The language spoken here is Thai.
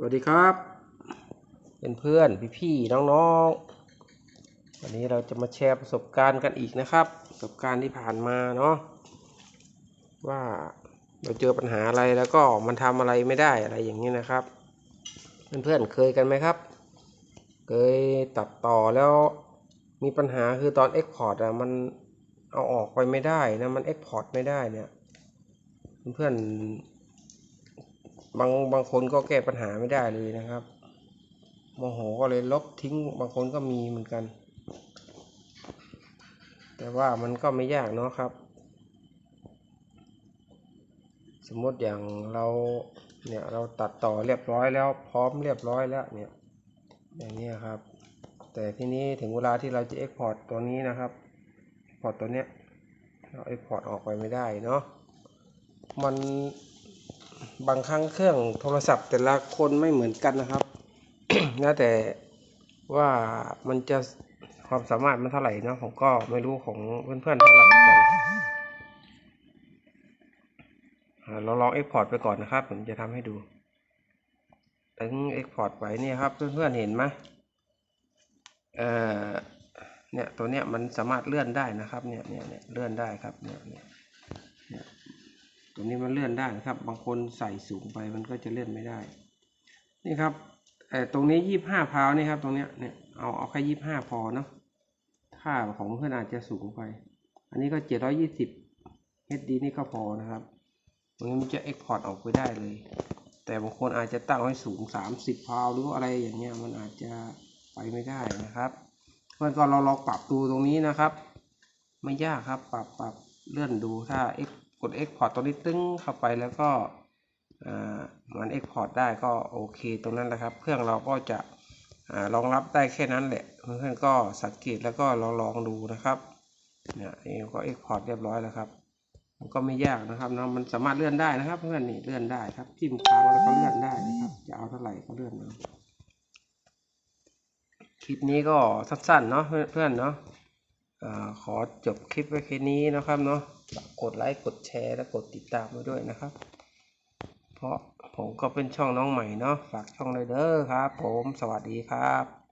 สวัสดีครับเป็นเพื่อนพี่พี่ๆน้องๆ วันนี้เราจะมาแชร์ประสบการณ์กันอีกนะครับ ประสบการณ์ที่ผ่านมาเนาะว่าเราเจอปัญหาอะไรแล้วก็มันทำอะไรไม่ได้อะไรอย่างนี้นะครับ เพื่อนๆเคยกันไหมครับ เคยตัดต่อแล้วมีปัญหาคือตอน Export อะมันเอาออกไปไม่ได้นะมัน Export ไม่ได้เนี่ย เพื่อนๆ บางบางคนก็แก้ปัญหาไม่ได้เลยนะครับโมโหก็เลยลบทิ้งบางคนก็มีเหมือนกัน แต่ว่ามันก็ไม่ยากเนาะครับ สมมติอย่างเราเนี่ยเราตัดต่อเรียบร้อยแล้วพร้อมเรียบร้อยแล้วเนี่ยอย่างนี้ครับ แต่ทีนี้ถึงเวลาที่เราจะ Export ตัวนี้นะครับ Export ตัวเนี้ยเรา Export ออกไปไม่ได้เนาะมัน บางครั้งเครื่องโทรศัพท์ แต่ละคนไม่เหมือนกันนะครับแล้วแต่ว่ามันจะความสามารถมันเท่าไหร่เนาะผมก็ไม่รู้ของเพื่อนๆเท่าไหร่เหมือนกันอ่าเราลอง Export ไปก่อนนะครับ ผมจะทำให้ดูถึง Export ไปเนี่ยครับ เพื่อนๆเห็นไหมเอ่อเนี่ยตัวเนี้ยมันสามารถเลื่อนได้นะครับ เนี่ยเนี่ยเนี่ยเลื่อนได้ครับเนี่ยเนี่ย ตัวนี้มันเลื่อนได้นะครับ บางคนใส่สูงไปมันก็จะเลื่อนไม่ได้ นี่ครับไอ้ตรงนี้ยี่บห้าพาวนี่ครับตรงเนี้ยเนี่ยเอาเอาแค่ยี่บห้าพอเนาะค่าของเพื่อนอาจจะสูงไป อันนี้ก็เจ็ดร้อยี่สิบ HD นี่ก็พอนะครับตรงนี้มันจะ Export ออกไปได้เลย แต่บางคนอาจจะตั้งไว้สูงสามสิบพาวหรืออะไรอย่างเงี้ยมันอาจจะไปไม่ได้นะครับเพื่อนก็เราลองปรับดูตรงนี้นะครับ ไม่ยากครับปรับปรับเลื่อนดูถ้า X กด Export ตัวนี้ตึ้งเข้าไปแล้วก็มัน Export ได้ก็โอเคตรงนั้นแหละครับ เครื่องเราก็จะอรองรับได้แค่นั้นแหละ เพื่อนๆก็สังเกตแล้วก็ลองลองดูนะครับเนี่ยเองก็ Export เรียบร้อยแล้วครับมันก็ไม่ยากนะครับเนาะมันสามารถเลื่อนได้นะครับ เพื่อนนี่เลื่อนได้ครับจิ้มค้างแล้วก็เลื่อนได้นะครับ จะเอาเท่าไหร่ก็เลื่อนเอาคลิปนี้ก็สั้นๆเนาะเพื่อนๆเนาะ อขอจบคลิปไว้แค่นี้นะครับเนาะฝากกดไลค์กดแชร์และกดติดตามไว้ด้วยนะครับ เพราะผมก็เป็นช่องน้องใหม่เนาะฝากช่องเลยเด้อครับ ผมสวัสดีครับ